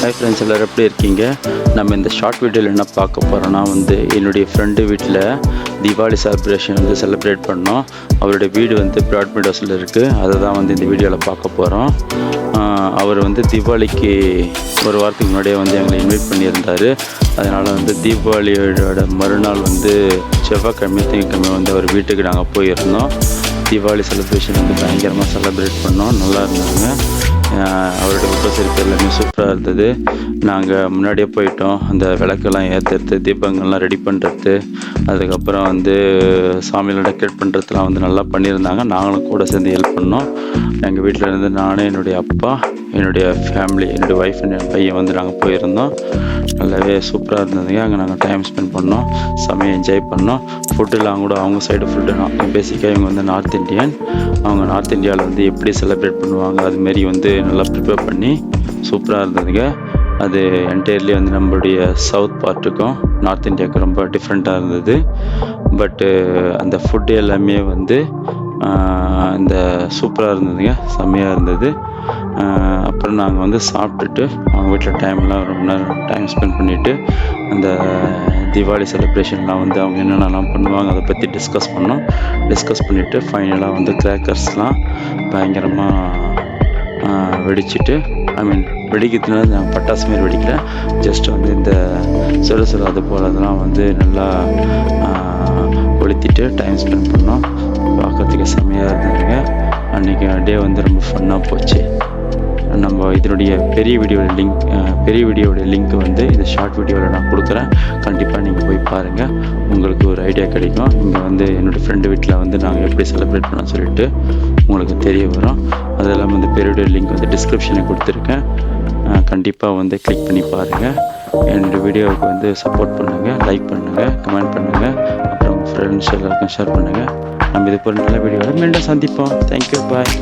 Hi friends எல்லோரும் எப்படி இருக்கீங்க? நம்ம இந்த ஷார்ட் வீடியோவில் என்ன பார்க்க போகிறோன்னா வந்து என்னுடைய ஃப்ரெண்டு வீட்டில் தீபாவளி செலிப்ரேஷன் வந்து செலிப்ரேட் பண்ணோம். அவருடைய வீடு வந்து பிராட்மிட் ஹவுஸில் இருக்குது அதை தான் வந்து இந்த வீடியோவில் பார்க்க போகிறோம் அவர் வந்து தீபாவளிக்கு ஒரு வாரத்துக்கு முன்னாடியே வந்து எங்களை இன்வைட் பண்ணியிருந்தார். அதனால் வந்து தீபாவளியோட மறுநாள் வந்து செவ்வாய்க்கிழமை திங்கக்கிழமை வந்து அவர் வீட்டுக்கு நாங்கள் போயிருந்தோம். தீபாவளி செலிப்ரேஷன் வந்து பயங்கரமாக செலிப்ரேட் பண்ணோம். நல்லா இருந்தாங்க. அவருடைய அவரோட இருக்குது எல்லாமே சூப்பராக இருந்தது. நாங்கள் முன்னாடியே போயிட்டோம். அந்த விளக்கெல்லாம் ஏற்றுறது தீபங்கள்லாம் ரெடி பண்ணுறது அதுக்கப்புறம் வந்து சாமியில் டெக்கரேட் பண்ணுறதுலாம் வந்து நல்லா பண்ணியிருந்தாங்க. நாங்களும் கூட சேர்ந்து ஹெல்ப் பண்ணோம். எங்கள் வீட்டில் இருந்து நானும் என்னுடைய அப்பா என்னுடைய ஃபேமிலி என்னுடைய ஒய்ஃப் என் பையன் வந்து நாங்கள் போயிருந்தோம். நல்லாவே சூப்பராக இருந்ததுங்க. அங்கே நாங்கள் டைம் ஸ்பெண்ட் பண்ணோம். செம்மையாக என்ஜாய் பண்ணோம். ஃபுட்டுலாம் கூட அவங்க சைடு ஃபுட்டு பேசிக்காக இவங்க வந்து நார்த் இந்தியன் அவங்க நார்த் இந்தியாவில் வந்து எப்படி செலிப்ரேட் பண்ணுவாங்க அதுமாரி வந்து நல்லா ப்ரிப்பேர் பண்ணி சூப்பராக இருந்ததுங்க. அது என்டையர்லி வந்து நம்மளுடைய சவுத் பார்ட்டுக்கும் நார்த் இந்தியாவுக்கும் ரொம்ப டிஃப்ரெண்ட்டாக இருந்தது. பட்டு அந்த ஃபுட்டு எல்லாமே வந்து இந்த சூப்பராக இருந்ததுங்க. செம்மையாக இருந்தது. அப்புறம் நாங்கள் வந்து சாப்பிட்டுட்டு அவங்க வீட்டில் டைம்லாம் ரொம்ப நேரம் டைம் ஸ்பெண்ட் பண்ணிவிட்டு அந்த தீபாவளி செலிப்ரேஷன்லாம் வந்து அவங்க என்னென்னலாம் பண்ணுவாங்க அதை பற்றி டிஸ்கஸ் பண்ணோம். டிஸ்கஸ் பண்ணிவிட்டு ஃபைனலாக வந்து கிராக்கர்ஸ்லாம் பயங்கரமாக வெடிச்சிட்டு ஐ மீன் வெடிக்கிறதுனால நான் பட்டாசு மாரி வெடிக்கல ஜஸ்ட் வந்து இந்த சுட சுட அது போல் அதெல்லாம் வந்து நல்லா கொளுத்திட்டு டைம் ஸ்பெண்ட் பண்ணோம். பார்க்கறதுக்கு செம்மையாக இருந்தாருங்க. அன்றைக்கி டே வந்து ரொம்ப ஃபன்னாக போச்சு. நம்ம இதனுடைய பெரிய வீடியோட லிங்க் பெரிய வீடியோடைய லிங்க் வந்து இந்த ஷார்ட் வீடியோவில் நான் கொடுக்குறேன். கண்டிப்பாக நீங்கள் போய் பாருங்கள் உங்களுக்கு ஒரு ஐடியா கிடைக்கும். இங்கே வந்து என்னோடய ஃப்ரெண்டு வீட்டில் வந்து நாங்கள் எப்படி செலிப்ரேட் பண்ண சொல்லிட்டு உங்களுக்கு தெரிய வரும். அதெல்லாம் வந்து பெரிய வீடியோ லிங்க் வந்து டிஸ்கிரிப்ஷனில் கொடுத்துருக்கேன். கண்டிப்பாக வந்து கிளிக் பண்ணி பாருங்கள் என்னோடய வீடியோவுக்கு வந்து சப்போர்ட் பண்ணுங்கள் லைக் பண்ணுங்கள் கமெண்ட் பண்ணுங்கள் அப்புறம் உங்கள் ஃப்ரெண்ட்ஸ் எல்லாருக்கும் ஷேர் பண்ணுங்கள் நம்ம இது போல் நல்ல வீடியோவில் மீண்டும் சந்திப்போம். Thank you bye